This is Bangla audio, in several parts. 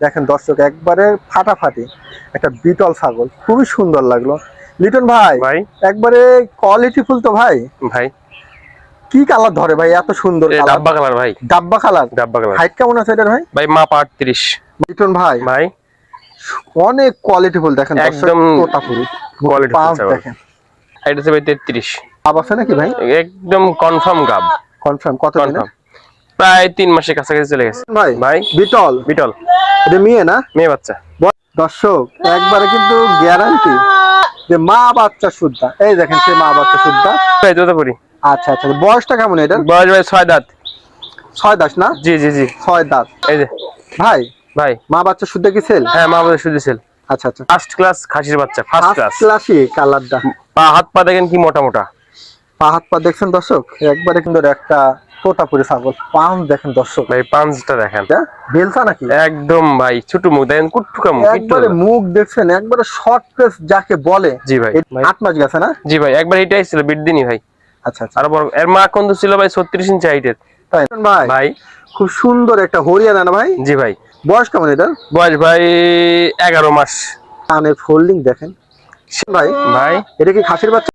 দেখেন দর্শক একবারে ফাটাফাটি একটা বিটল ছাগল খুবই সুন্দর লাগল। লিটন ভাই ভাই। একবারে কোয়ালিটি ফুল তো ভাই। ভাই। কি কালার ধরে ভাই এত সুন্দর ডাব্বা কালার ভাই। ডাব্বা কালার ডাব্বা কালার হাইট কেমন আছে এটার ভাই? ভাই মাপ আটত্রিশ। লিটন ভাই। ভাই। অনেক কোয়ালিটি ফুল দেখেন একদম তোতাপুরি। পাঁচ দেখেন। এটা হচ্ছে ভাই তেত্রিশ। আব আছে নাকি ভাই? একদম কনফার্ম গাব। কনফার্ম কত কনফার্ম প্রায় তিন মাসের কাছাকাছি চলে গেছে। ভাই ভাই? বিটল? বিটল। এটা মেয়ে না? মেয়ে বাচ্চা। দর্শক একবারে কিন্তু গ্যারান্টি যে মা বাচ্চা শুদ্ধা। এই দেখেন সে মা বাচ্চা শুদ্ধা। তোতাপুরি আচ্ছা আচ্ছা। বয়সটা কেমন এটা? বয়স ভাই ছয় দাঁত। ছয় দাস না? জি জি জি। ছয় দাঁত। এই যে। ভাই ভাই। মা বাচ্চা শুদ্ধা কি সেল হ্যাঁ মা বাচ্চা শুধু ছিল আচ্ছা আচ্ছা। ফার্স্ট ক্লাস খাসির বাচ্চা ফার্স্ট ক্লাস ক্লাসি কালারটা পা হাত পা দেখেন কি মোটা মোটা। পা হাত পা দেখছেন দর্শক? একবারে কিন্তু একটা তোতাপুরি ছাগল। পাম দেখেন দর্শক। ভাই পাঁচটা দেখেন। বেলসা নাকি? একদম ভাই ছোট মুখ দেখেন কুট্টুকা মুখ একবারে মুখ। দেখছেন একবারে শর্ট পেস যাকে বলে। জি ভাই আট মাস গেছে না? জি ভাই একবার এটাই ছিল ভাই। আচ্ছা আচ্ছা। আর বড় এর মা কোন ছিল ভাই? ছত্রিশ ইঞ্চি হাইটের তাই ভাই? ভাই। খুব সুন্দর একটা হরিয়ানা না ভাই? জি ভাই। বয়স কেমন এটা? বয়স ভাই এগারো মাস। কানের ফোল্ডিং দেখেন। ভাই ভাই। এটা কি খাসির বাচ্চা?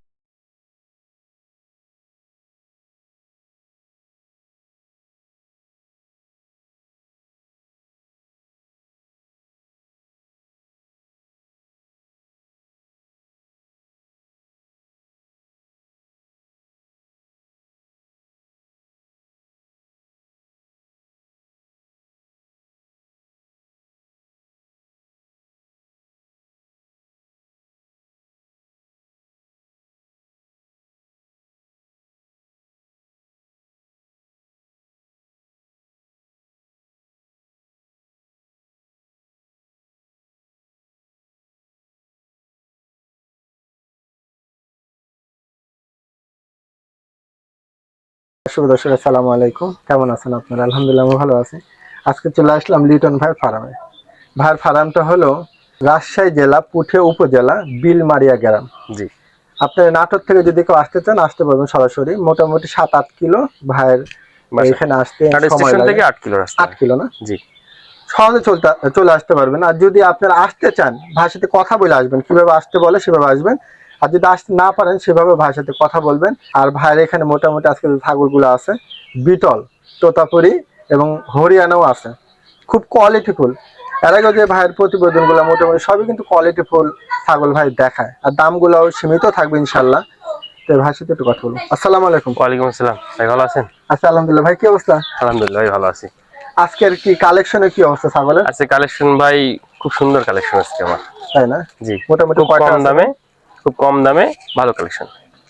শুভ দর্শক আসসালামু আলাইকুম। কেমন আছেন আপনারা? আলহামদুলিল্লাহ আমি ভালো আছি। আজকে চলে আসলাম লিটন ভাইয়ের ফার্মে। ভাইয়ের ফার্মটা হলো রাজশাহী জেলা পুঠে উপজেলা বিলমারিয়া গ্রাম। জি। আপনার নাটোর থেকে যদি কেউ আসতে চান আসতে পারবেন সরাসরি। মোটামুটি সাত আট কিলো ভাইয়ের এখানে আসতে থেকে আট কিলো আট কিলো না? জি। সহজে চলতে চলে আসতে পারবেন। আর যদি আপনারা আসতে চান ভাইয়ের সাথে কথা বলে আসবেন কীভাবে আসতে বলে সেভাবে আসবেন। আর যদি আসতে না পারেন সেভাবে ভাইয়ের সাথে কথা বলবেন। আর ভাইয়ের এখানে মোটামুটি আজকে যে ছাগলগুলো আছে বিটল তোতাপুরি এবং হরিয়ানাও আছে। খুব কোয়ালিটিফুল এর আগে যে ভাইয়ের প্রতিবেদনগুলো মোটামুটি সবই কিন্তু কোয়ালিটিফুল ছাগল ভাই দেখায়। আর দামগুলোও সীমিত থাকবে ইনশাল্লাহ তো ভাইয়ের সাথে একটু কথা বলুন। আসসালামু আলাইকুম। ওয়ালাইকুম আসসালাম। ভাই ভালো আছেন? আচ্ছা আলহামদুলিল্লাহ। ভাই কি অবস্থা? আলহামদুলিল্লাহ ভাই ভালো আছি। আজকের কি কি অবস্থা ছাগলের? আজকে কালেকশন ভাই খুব সুন্দর কালেকশন আজকে আমার। তাই না? জি। মোটামুটি কম দামে খুব কম দামে ভালো কালেকশন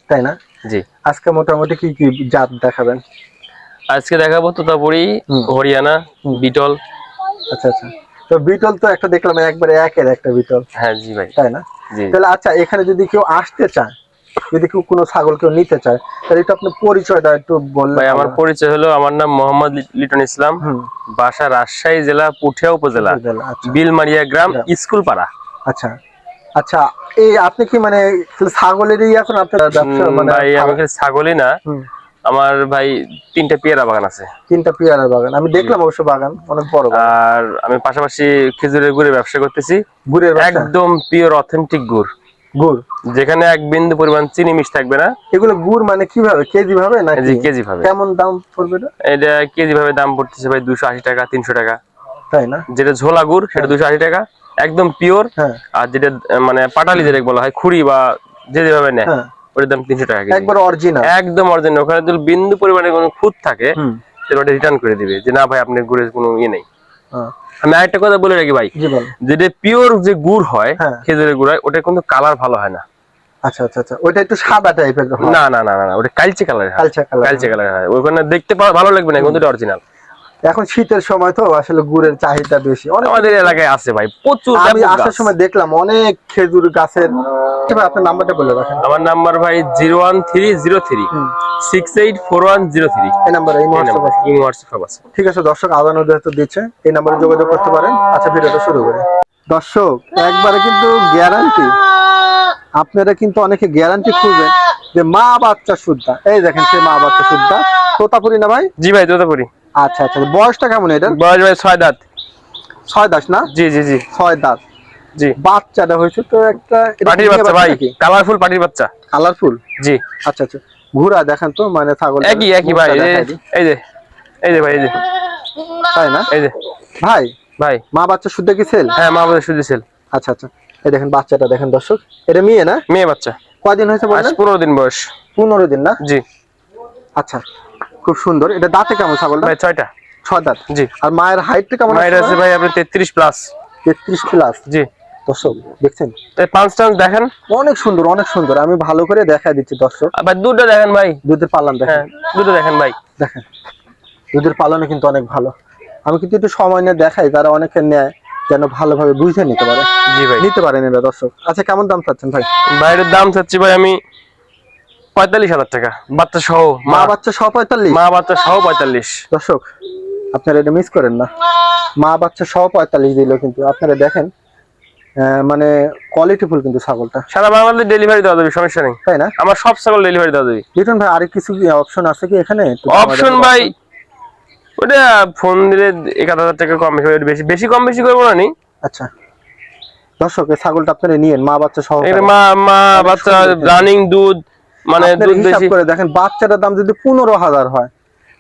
তাই না? জি। আজকে মোটামুটি কি কি জাত দেখাবেন? আজকে দেখাবো তোতাপুরি। হরিয়ানা বিটল। আচ্ছা আচ্ছা। তো বিটল তো একটা দেখলাম একবারে একের একটা বিটল। হ্যাঁ জি ভাই। তাই না? জি। তাহলে আচ্ছা এখানে যদি কেউ আসতে চায় যদি কেউ কোনো ছাগল কেউ নিতে চায় তাহলে একটু আপনার পরিচয়টা একটু বললে ভাই আমার পরিচয় হলো আমার নাম মোহাম্মদ লিটন ইসলাম। বাসা রাজশাহী জেলা পুঠিয়া উপজেলা। আচ্ছা। বিলমারিয়া গ্রাম। স্কুল পাড়া আচ্ছা। আচ্ছা এই আপনি কি মানে ছাগলেরই এখন আপনার ব্যবসা মানে ভাই আমি খালি ছাগলই না। আমার ভাই তিনটা পেয়ারা বাগান আছে। তিনটা পেয়ারা বাগান। আমি দেখলাম অবশ্য বাগান অনেক বড় আর আমি পাশাপাশি খেজুরের গুড়ের ব্যবসা করতেছি। গুড়ের একদম পিওর অথেন্টিক গুড়। গুড়? যেখানে এক বিন্দু পরিমাণ চিনি মিশ থাকবে না। এগুলো গুড় মানে কীভাবে? কেজি ভাবে যে কেজি ভাবে। কেমন দাম পড়বে? এটা? কেজি ভাবে দাম পড়তেছে ভাই দুশো আশি টাকা তিনশো টাকা। তাই না? যেটা ঝোলা গুড় সেটা দুশো আশি টাকা। একদম পিওর হ্যাঁ। আর যেটা মানে পাটালি যেটা বলা হয় খুঁড়ি বা যে যেভাবে নেয় হ্যাঁ। ওটার দাম তিনশো টাকা একবার অরিজিনাল একদম অরিজিনাল ওখানে যদি বিন্দু পরিমাণে কোনো খুঁত থাকে তাহলে ওটা রিটার্ন করে দিবে যে না ভাই আপনার গুড়ের কোনো ইয়ে নেই। হ্যাঁ। আমি আরেকটা কথা বলে রাখি ভাই যেটা পিওর যে গুড় হয়। খেজুরের গুড় হয় ওটা কিন্তু কালার ভালো হয় না। আচ্ছা আচ্ছা আচ্ছা। ওইটা একটু সাদা টাইপের না না না না ওটা কালচে কালার কালচে কালার কালচে কালার হয়। ওখানে দেখতে ভালো লাগবে না কিন্তু অরিজিনাল এখন শীতের সময় তো আসলে গুড়ের চাহিদা বেশি। অনেক আমাদের এলাকায় আছে ভাই প্রচুর আমি আসার সময় দেখলাম অনেক খেজুর গাছের। আপনার নাম্বারটা বলে রাখেন। আমার নাম্বার ভাই zero one three zero three six eight four one zero three. এই নাম্বারে এই হোয়াটসঅ্যাপ আছে। ঠিক আছে দর্শক আদানো যেহেতু দিচ্ছে। এই নাম্বারে যোগাযোগ করতে পারেন। আচ্ছা ভিডিওটা শুরু করি। দর্শক একবারে কিন্তু গ্যারান্টি আপনারা কিন্তু অনেকে গ্যারান্টি খুঁজবেন যে মা বাচ্চা শুদ্ধা এই দেখেন সে মা বাচ্চা শুদ্ধা তোতাপুরি না ভাই? জি ভাই তোতাপুরি। আচ্ছা আচ্ছা বয়সটা কেমন এটার? বয়স ভাই ছয় দাঁত। ছয় দাস না? জি জি জি। ছয় দাঁত। জি। বাচ্চাটা হয়েছে তো একটা পাটির বাচ্চা ভাই কালারফুল পাটির বাচ্চা। কালারফুল জি। আচ্ছা আচ্ছা। ঘুরা দেখেন তো মানে ছাগল একই একই ভাই এই যে- এই যে ভাই এই যে। তাই না? এই যে। ভাই? ভাই। মা বাচ্চা শুদ্ধ কি সেল? হ্যাঁ মা বাবা শুধু ছিল আচ্ছা আচ্ছা। এই দেখেন বাচ্চাটা দেখেন দর্শক। এটা মেয়ে না? মেয়ে বাচ্চা। কয়দিন হয়েছে বললেন পনেরো দিন বয়স। পনেরো দিন না? জি। আচ্ছা। খুব সুন্দর। এটা দাঁতে কেমন ছাগলটা? ভাই ছয়টা। ছয় দাঁত। জি। আর মায়ের হাইটটা কেমন মায়ের আছে ভাই? আপনি তেত্রিশ প্লাস তেত্রিশ প্লাস জি। দর্শক দেখছেন? এই পাঁচ টান্স দেখেন? অনেক সুন্দর অনেক সুন্দর। আমি ভালো করে দেখাই দিচ্ছি দর্শক। ভাই দুধটা দেখেন ভাই। দুধের পালন দেখেন। হ্যাঁ দুধটা দেখেন ভাই। দেখেন। দুধের পালনে কিন্তু অনেক ভালো। আমি কিন্তু একটু সময় নিয়ে দেখাই তারা অনেকে নেয় যেন ভালোভাবে বুঝে নিতে পারে। জি ভাই। নিতে পারেন এরা দর্শক। আচ্ছা কেমন দাম চাচ্ছেন ভাই? বাইরের দাম চাচ্ছি ভাই আমি পঁয়তাল্লিশ হাজার টাকা। বাচ্চা সহ মা বাচ্চা সহ পঁয়তাল্লিশ? মা বাচ্চা সহ পঁয়তাল্লিশ। দর্শক আপনারা এটা মিস করেন না। মা বাচ্চা সহ পঁয়তাল্লিশ দিল কিন্তু আপনারা দেখেন মানে কোয়ালিটিফুল কিন্তু ছাগলটা। সারা বাংলাদেশ ডেলিভারি দেওয়া যাবে সমস্যা নেই। তাই না? আমার সব ছাগল ডেলিভারি দেওয়া যাবে। লিটন ভাই আরেক কিছু অপশন আছে কি এখানে? অপশন ভাই ওটা ফোন দিলে এক হাজার টাকা কম বেশি বেশি বেশি কম বেশি করব না নি আচ্ছা। দর্শক ছাগলটা আপনারা নিয়েন মা বাচ্চা সহ মা মা বাচ্চা রানিং দুধ মানে দুধ হিসাব বেশি করে দেখেন বাচ্চাটার দাম যদি পনেরো হাজার হয়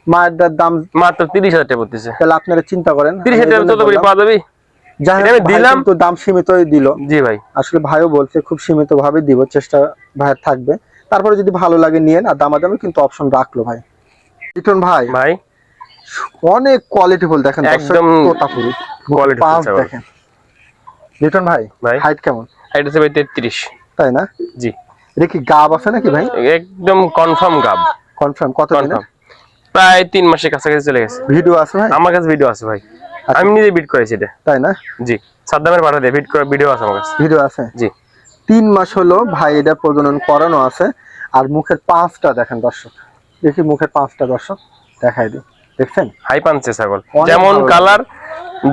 মায়েরটার দাম মাত্র তিরিশ হাজার টাকা পড়তেছে। তাহলে আপনারা চিন্তা করেন তিরিশ হাজার টাকা আমি তত করে পাওয়া যাবে? দিলাম। কিন্তু দাম সীমিতই দিল। জি ভাই। আসলে ভাইও বলছে খুব সীমিত ভাবে দিব চেষ্টা ভাইয়ের থাকবে। তারপরে যদি ভালো লাগে নিয়েন আর দামাদামি কিন্তু অপশন রাখল ভাই। লিটন ভাই ভাই। অনেক কোয়ালিটিফুল দেখেন একদম তোতাপুরি পাঁচ দেখেন। লিটন ভাই ভাই। হাইট কেমন? এটা হচ্ছে ভাই তেত্রিশ। তাই না? জি। এটা কি গাব আছে নাকি ভাই? একদম কনফার্ম গাব। কনফার্ম কত দিনের প্রায় তিন মাসের কাছাকাছি চলে গেছে। ভিডিও আছে ভাই? আমার কাছে ভিডিও আছে ভাই। আচ্ছা। আমি নিজে বিট করেছি এটা। তাই না? জি। সাদ্দামের পাঠা দিয়ে বিট করা ভিডিও আছে আমার কাছে। ভিডিও আছে? জি। তিন মাস হলো ভাই এটা প্রজনন করানো আছে। আর মুখের পাঁচটা দেখেন দর্শক। দেখি মুখের পাঁচটা দর্শক। দেখাই দিই। দেখছেন? হাই পাঞ্চে ছাগল। যেমন কালার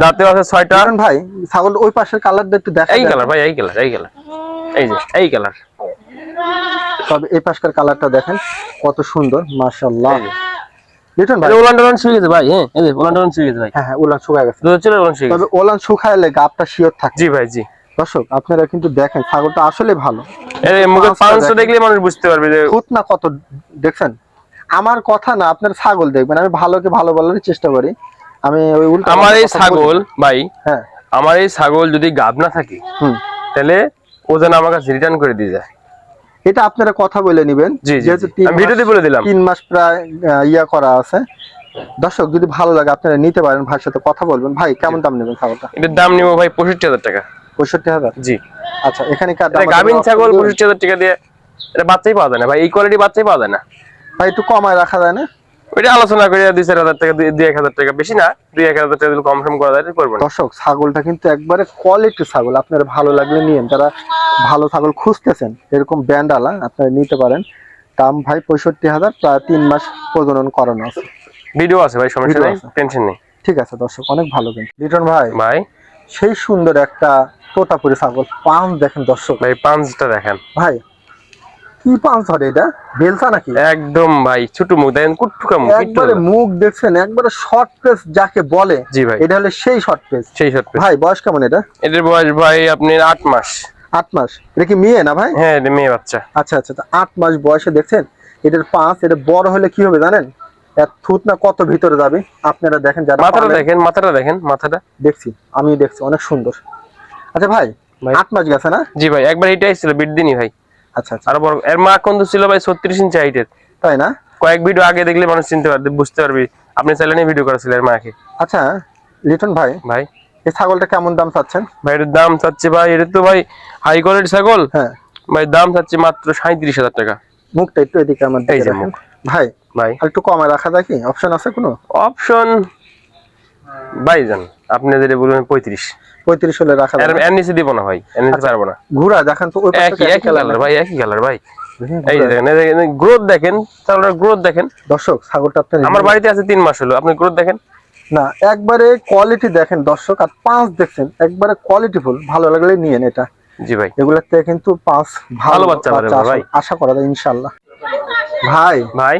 দাঁতে আছে ছয়টা। ভাই ছাগল ওই পাশের কালারটা একটু দেখা এই কালার ভাই এই কালার এই কালার এই যে এই কালার তবে এই পাশকার কালারটা দেখেন কত সুন্দর মাশাআল্লাহ। এই লিটন ভাই। ওলান টোলান শুয়ে গেছে ভাই হ্যাঁ? এই ওলান টোলান শুয়ে গেছে ভাই। হ্যাঁ হ্যাঁ ওলান শুকায় গেছে। দুধ ছিল ওলান শুয়ে তবে ওলান শুকাইলে গাবটা শিওর থাকে। জি ভাই জি। দর্শক আপনারা কিন্তু দেখেন ছাগলটা আসলে ভালো। মুখে পাঁচশো দেখলে মানুষ বুঝতে পারবে যে খুঁত না কত দেখছেন? আমার কথা না আপনার ছাগল দেখবেন। আমি ভালোকে ভালো বলার চেষ্টা করি। আমি ওই উল্টা আমার এই ছাগল ভাই হ্যাঁ। আমার এই ছাগল যদি গাব না থাকে হুম। তাহলে ও যেন আমার কাছে রিটার্ন করে দিয়ে যায়। এটা আপনারা কথা বলে নিবেন। যেহেতু তিন মাস- ভিডিওতে বলে দিলাম। তিন মাস প্রায় ইয়া করা আছে। দর্শক যদি ভালো লাগে আপনারা নিতে পারেন ভাইয়ের সাথে কথা বলবেন। ভাই কেমন দাম নেবেন ছাগলটা? এটার দাম নিবো ভাই পঁয়ষট্টি হাজার টাকা। পঁয়ষট্টি হাজার? জি। আচ্ছা এখানে গাভিন ছাগল পঁয়ষট্টি হাজার টাকা দিয়ে এটা বাচ্চাই পাওয়া যায় না ভাই। এই কোয়ালিটি বাচ্চাই পাওয়া যায় না। ভাই একটু কমায় রাখা যায় না? ওইটা আলোচনা করে দুই চার হাজার টাকা দুই- এক হাজার টাকা। বেশি না দুই এক হাজার টাকা কম সম করা যায় দর্শক ছাগলটা কিন্তু একবারে কোয়ালিটি ছাগল। আপনারা ভালো লাগলে নিয়েন। যারা ভালো ছাগল খুঁজতেছেন এরকম ব্যান্ড আলা আপনারা নিতে পারেন। দাম ভাই পঁয়ষট্টি হাজার প্রায় তিন মাস প্রজনন করানো আছে। ভিডিও আছে ভাই সমস্যা নেই টেনশন নেই। ঠিক আছে দর্শক অনেক ভালো কিন্তু। লিটন ভাই ভাই। সেই সুন্দর একটা তোতাপুরি ছাগল পাঁচ দেখেন দর্শক। ভাই পাঁচটা দেখেন। ভাই কি পাঁচ ধরে এটা? বেলসা নাকি? একদম ভাই ছোট মুখ দেখেন মুখ একবারে মুখ। দেখছেন একবারে শর্ট পেস যাকে বলে জি ভাই। এটা হলে সেই শর্ট পেস সেই সত্য ভাই বয়স কেমন এটা? এটার বয়স ভাই আপনি আট মাস। আট মাস। এটা কি মেয়ে না ভাই? হ্যাঁ এটা মেয়ে বাচ্চা। আচ্ছা আচ্ছা আট মাস বয়সে দেখছেন এটার পাঁচ এটা বড় হলে কি হবে জানেন? থুত না কত ভিতরে যাবে? আপনারা দেখেন যারা মাথাটা দেখেন মাথাটা দেখেন মাথাটা। দেখছি আমি দেখছি অনেক সুন্দর। আচ্ছা ভাই ভাই। আট মাস গেছে না? জি ভাই একবার এটাই ছিল বিট দিনই ভাই। আচ্ছা আচ্ছা। আর বড় এর মা কোন ছিল ভাই? ছত্রিশ ইঞ্চি হাইটের তাই না? কয়েক ভিডিও আগে দেখলে মানুষ চিনতে পারবে বুঝতে পারবি। আপনি চ্যানেলে ভিডিও করেছিল এর মাকে। আচ্ছা লিটন ভাই ভাই। এই ছাগলটা কেমন দাম চাচ্ছেন? ভাই এর দাম চাচ্ছে ভাই এটা তো ভাই হাই কোয়ালিটি ছাগল। হ্যাঁ। ভাই দাম চাচ্ছে মাত্র সাঁত্রিশ হাজার টাকা। মুখটা একটু এদিকে আমার দিকে রাখেন। ভাই ভাই। একটু কমে রাখা যায় কি? অপশন আছে কোনো? অপশন আপনি যেটা বলবেন পঁয়ত্রিশ। পঁয়ত্রিশ হলে রাখা এর নিচে দিব না ভাই এর নিচে পারব না। দেখেন তো একই একই কালার ভাই একই কালার ভাই। দেখেন, এই দেখেন গ্রোথ দেখেন তাহলে গ্রোথ দেখেন। দর্শক ছাগলটা আমার বাড়িতে আছে তিন মাস হলো আপনি গ্রোথ দেখেন? না একবারে কোয়ালিটি দেখেন দর্শক আর পাঁচ দেখছেন একবারে কোয়ালিটিফুল ভালো লাগলে নিয়েন এটা। জি ভাই। এগুলোর থেকে কিন্তু পাঁচ ভালো বাচ্চা ভাই। আশা করা যায় ইনশাল্লাহ ভাই। ভাই।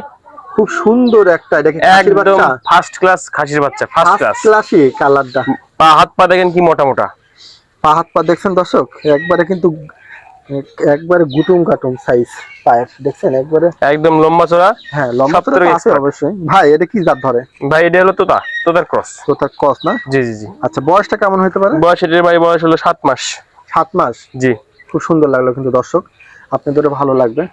খুব সুন্দর একটা এটা একদম ফার্স্ট ক্লাস খাসির বাচ্চা ফার্স্ট ক্লাস ক্লাসি কালারটা। পা হাত পা দেখেন কি মোটা মোটা। পা হাত পা দেখছেন দর্শক? একবারে কিন্তু একবারে গুটুম কাটুম সাইজ পায়ের দেখছেন? একবারে একদম লম্বা চড়া হ্যাঁ লম্বা চড়া আছে অবশ্যই। ভাই এটা কি জাত ধরে? ভাই এটা হলো তোতা তোতার ক্রস। তো তার কস না? জি জি জি। আচ্ছা বয়সটা কেমন হতে পারে? বয়স এটার ভাই বয়স হলো সাত মাস। সাত মাস? জি। খুব সুন্দর লাগল কিন্তু দর্শক। আপনাদের ভালো লাগবে।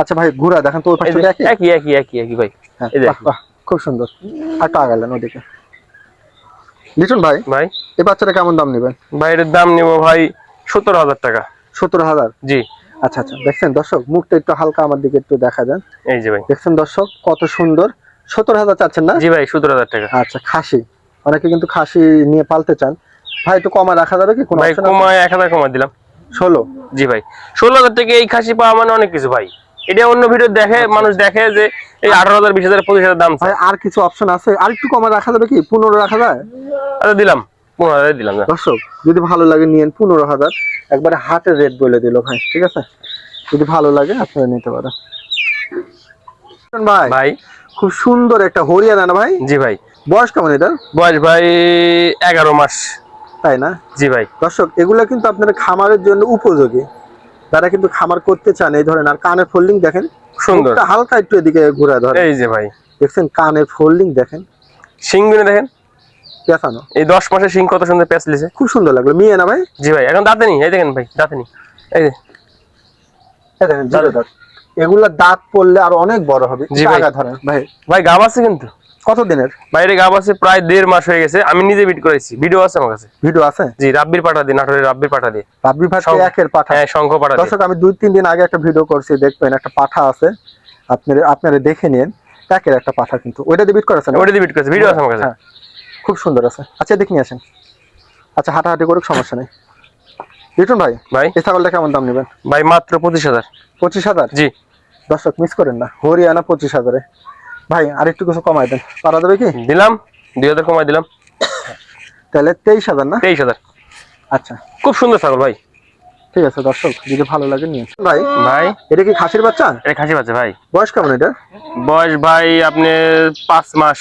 আচ্ছা ভাই ঘুরা দেখেন তো ওই পাশে একই? একই একই একই একই ভাই। হ্যাঁ, এই বাহ, খুব সুন্দর। আর টা গেলেন ওদিকে? লিটন ভাই ভাই? এই বাচ্চাটা কেমন দাম নেবেন? ভাই দাম নিবো ভাই সত্তর হাজার টাকা। সত্তর হাজার? জি। আচ্ছা আচ্ছা দেখছেন দর্শক মুখটা একটু হালকা আমার দিকে একটু দেখা যান। এই যে ভাই। দেখছেন দর্শক কত সুন্দর। সত্তর হাজার চাচ্ছেন না? জি ভাই সত্তর হাজার টাকা। আচ্ছা খাসি। অনেকে কিন্তু খাসি নিয়ে পালতে চান। ভাই একটু কমা রাখা যাবে কি? কোনো কমায় এক হাজার কমায় দিলাম। ষোলো? জি ভাই। ষোলো হাজার থেকে এই খাসি পাওয়া মানে অনেক কিছু ভাই। এটা অন্য ভিডিও দেখে মানুষ দেখে যে এই আঠারো হাজার বিশ হাজার পঁচিশ হাজার দাম আর কিছু অপশন আছে? আর একটু কমা রাখা যাবে কি? পনেরো রাখা যায়? আচ্ছা দিলাম। পনেরো হাজার দিলাম দর্শক যদি ভালো লাগে নিয়েন পনেরো হাজার। একবারে হাটের রেট বলে দিল ভাই ঠিক আছে? যদি ভালো লাগে আপনারা নিতে পারেন। ভাই ভাই। খুব সুন্দর একটা হরিয়ানা না ভাই? জি ভাই। বয়স কেমন এটা বয়স ভাই এগারো মাস। তাই না? জি ভাই। দর্শক এগুলো কিন্তু আপনার খামারের জন্য উপযোগী। যারা কিন্তু খামার করতে চান এই ধরেন আর কানের ফোল্ডিং দেখেন সুন্দর। হালকা একটু এদিকে ঘুরে ধরে এই যে ভাই। দেখছেন কানের ফোল্ডিং দেখেন। শিং দেখেন। পেঁচানো। এই দশ মাসের শিং কত সুন্দর পেঁচ লিছে। খুব সুন্দর লাগল। মেয়ে না ভাই? জি ভাই এখন দাঁতে নি এই দেখেন ভাই দাঁতে নি এই যে। দেখেন জিরো দাঁত। এগুলা দাঁত পড়লে আর অনেক বড় হবে। জি ভাই। ধরেন। ভাই। ভাই গাব আছে কিন্তু। কত দিনের বাইরে গাব আছে প্রায় দেড় মাস হয়ে গেছে। আমি নিজে বিট করেছি ভিডিও আছে আমার কাছে। ভিডিও আছে? জি রাব্বির পাঠা দিই নাটোরের রাব্বির পাঠা দিয়ে রাব্বি ভাই সব- একের পাঠা? হ্যাঁ শঙ্খ পাঠা দর্শক আমি দুই তিন দিন আগে একটা ভিডিও করছি দেখবেন একটা পাঠা আছে। আপনারা আপনারা দেখে নিন একের একটা পাঠা কিন্তু। ওইটা দিয়ে বিট করেছেন ওটা দিয়ে বিট করেছি। ভিডিও আছে আমার কাছে। হ্যাঁ। খুব সুন্দর আছে। আচ্ছা দেখে নিয়ে আসেন। আচ্ছা হাঁটাহাঁটি করুক সমস্যা নেই। রিটন ভাই ভাই? এই ছাগলটা কেমন দাম নেবেন? ভাই মাত্র পঁচিশ হাজার। পঁচিশ হাজার? জি। দর্শক মিস করেন না। হরিয়ানা পঁচিশ হাজারে। ভাই আর একটু কিছু কমাই দেন। পারা যাবে কি? দিলাম দুই হাজার কমাই দিলাম। তাহলে তেইশ হাজার না? তেইশ হাজার। আচ্ছা। খুব সুন্দর ছাগল ভাই। ঠিক আছে দর্শক যদি ভালো লাগে নিয়ে ভাই ভাই। এটা কি খাসির বাচ্চা? এটা খাসির বাচ্চা ভাই। বয়স কেমন এটা? বয়স ভাই আপনি পাঁচ মাস।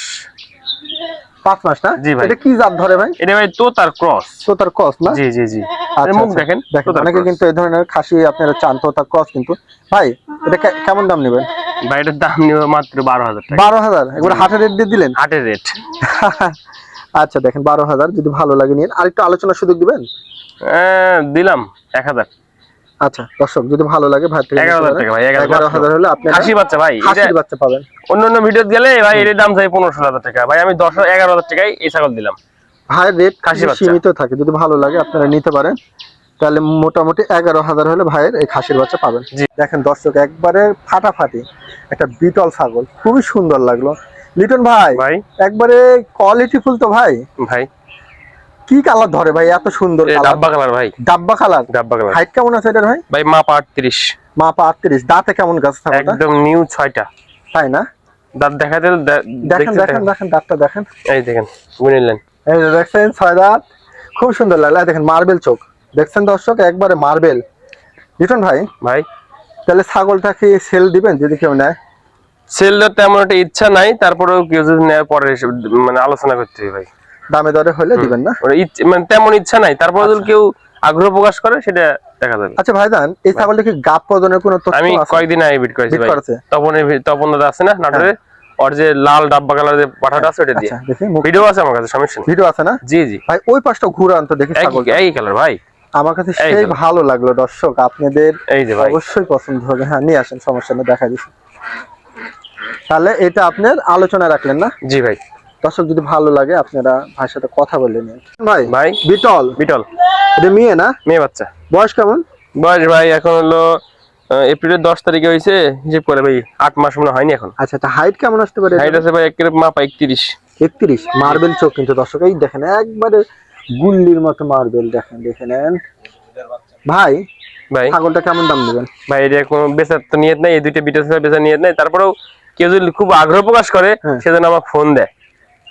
পাঁচ মাস না? জি ভাই। এটা কি জাত ধরে ভাই? এটা ভাই তো তার ক্রস। তো তার কস না? জি জি জি। আচ্ছা, মুখ আচ্ছা। দেখেন অনেকে কিন্তু এই ধরনের খাসি আপনারা চান তো তার কস কিন্তু। ভাই এটা কেমন দাম নেবেন? ভাই এটার দাম নিবে মাত্র বারো হাজার বারো হাজার? একবার হাটের রেট দিয়ে দিলেন? হাটের রেট আচ্ছা দেখেন বারো হাজার যদি ভালো লাগে নিন। আর একটু আলোচনার সুযোগ দিবেন? দিলাম এক হাজার। আচ্ছা দর্শক যদি ভালো লাগে ভাই থেকে এগারো হাজার টাকা ভাই এগারো এগারো হাজার হলে আপনি খাসি বাচ্চা ভাই এটা বাচ্চা পাবেন। অন্য গেলে ভাই এর দাম চাই হাজার টাকা। ভাই আমি দশ এগারো হাজার টাকায় এই ছাগল দিলাম। ভাইয়ের রেট খাসি সীমিত থাকে যদি ভালো লাগে আপনারা নিতে পারেন। তাহলে মোটামুটি এগারো হাজার হলে ভাইয়ের এই খাসির বাচ্চা পাবেন। দেখেন দর্শক একবারে ফাটাফাটি একটা বিটল ছাগল। খুবই সুন্দর লাগল। লিটন ভাই ভাই। একবারে কোয়ালিটি ফুল তো ভাই। ভাই। কি কালার ধরে ভাই? এত সুন্দর ডাব্বা কালার ভাই। ডাব্বা কালার ডাব্বা কালার হাইট কেমন আছে এটার ভাই? ভাই মাপ আটত্রিশ। মা পা আটত্রিশ। দাঁতে কেমন গাছ ছাগলটা একদম নিউ ছয়টা। তাই না? দাঁত দেখা দে- দেখেন দেখেন দেখেন দাঁতটা দেখেন। এই দেখেন গুনে এই যে দেখছেন ছয় দাঁত। খুব সুন্দর লাগল। দেখেন মার্বেল চোখ। দেখছেন দর্শক? একবারে মার্বেল লিটন ভাই ভাই। তাহলে ছাগলটাকে সেল দিবেন যদি কেউ নেয়? সেলটার তেমন একটা ইচ্ছা নাই। তারপরেও কেউ যদি নেয় পরে মানে আলোচনা করতে হবে ভাই। দামে দরে হলে দিবেন না। মানে তেমন ইচ্ছা নাই। তারপরে যদি কেউ আগ্রহ প্রকাশ করে সেটা দেখা যাবে। আচ্ছা ভাইজান এই ছাগলটা কি গাপ প্রদানের কোনো তথ্য আমি কয়েকদিন আগে বিট করেছি ভাই। তপন তপন দাদা আছে না নাটোরে ওর যে লাল ডাব্বা কালার যে পাঠাটা আছে ওটা দিয়ে। আচ্ছা ভিডিও আছে আমার কাছে সমস্যা ভিডিও আছে না? জি জি। ভাই ওই পাশটা ঘুরান তো দেখি ছাগল একই কালার ভাই। আমার কাছে সেই ভালো লাগল দর্শক। আপনাদের এই যে ভাই। অবশ্যই পছন্দ হবে। হ্যাঁ নিয়ে আসেন সমস্যা নেই দেখা দিচ্ছি তাহলে এটা আপনার আলোচনা রাখলেন না? জি ভাই। দর্শক যদি ভালো লাগে আপনারা ভাইয়ের সাথে কথা বলে নিন। ভাই ভাই? বিটল। বিটল। এটা মেয়ে না? মেয়ে বাচ্চা। বয়স কেমন? বয়স ভাই এখন হলো এপ্রিলের দশ তারিখে হয়েছে হিসেব করে ভাই আট মাস মনে হয়নি এখন। আচ্ছা আচ্ছা হাইট কেমন আসতে পারে? হাইট আছে ভাই একের মাপা একত্রিশ। একত্রিশ? মার্বেল চোখ কিন্তু দর্শক এই দেখেন একবারে গুল্লির মতো মার্বেল দেখেন দেখে নেন। ভাই ভাই। ছাগলটা কেমন দাম নেবেন ভাই এটা কোনো বেচার তো নিয়ত নাই এই দুইটা বিটা বেচার নিয়ত নাই। তারপরেও কেউ যদি খুব আগ্রহ প্রকাশ করে। সেজন্য আমার ফোন দেয়।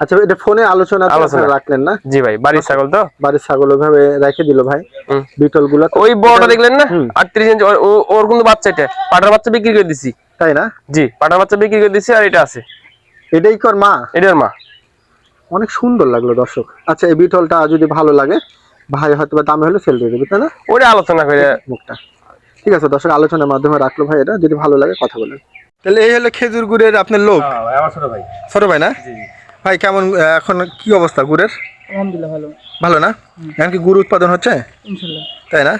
আচ্ছা এটা ফোনে আলোচনা আলোচনা। রাখলেন না? জি ভাই বাড়ির ছাগল তো? বাড়ির ছাগল ওইভাবে রেখে দিল ভাই। বিটলগুলা ওই বড়টা দেখলেন না। আটত্রিশ ইঞ্চ ওর- কিন্তু বাচ্চা এটা। পাটার বাচ্চা বিক্রি করে দিছি। তাই না? জি পাটার বাচ্চা বিক্রি করে দিছি আর এটা আছে। এটাই কর মা? এটার মা। অনেক সুন্দর লাগল দর্শক। আচ্ছা এই বিটলটা যদি ভালো লাগে ভাই হয়তো বা দামে হলে সেল দিয়ে দেবে তাই না? ওটা আলোচনা করে। মুখটা। ঠিক আছে দর্শক আলোচনার মাধ্যমে রাখল ভাই এটা। যদি ভালো লাগে কথা বলেন। তাহলে এই হলো খেজুর গুড়ের আপনার লোক? ছোট ভাই। ছোট ভাই না? ভাই কেমন এখন কি অবস্থা গুড়ের? আলহামদুলিল্লাহ ভালো। ভালো না? এখন কি গুড় উৎপাদন হচ্ছে? ইনশাল্লাহ। তাই না?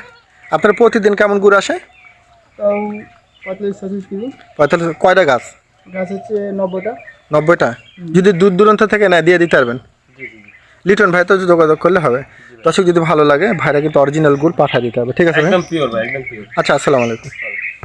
আপনার প্রতিদিন কেমন গুড় আসে? তাও পঁয়তাল্লিশ কেজি। পঁয়তাল্লিশ কয়টা গাছ? গাছ হচ্ছে নব্বইটা। নব্বইটা? যদি দূর দূরান্ত থেকে নেয় দিয়ে দিতে পারবেন? লিটন ভাই তো যোগাযোগ করলে হবে। দর্শক যদি ভালো লাগে ভাইরা কিন্তু অরিজিনাল গুড় পাঠিয়ে দিতে হবে। ঠিক আছে একদম পিওর ভাই একদম পিওর আচ্ছা আসসালামু আলাইকুম।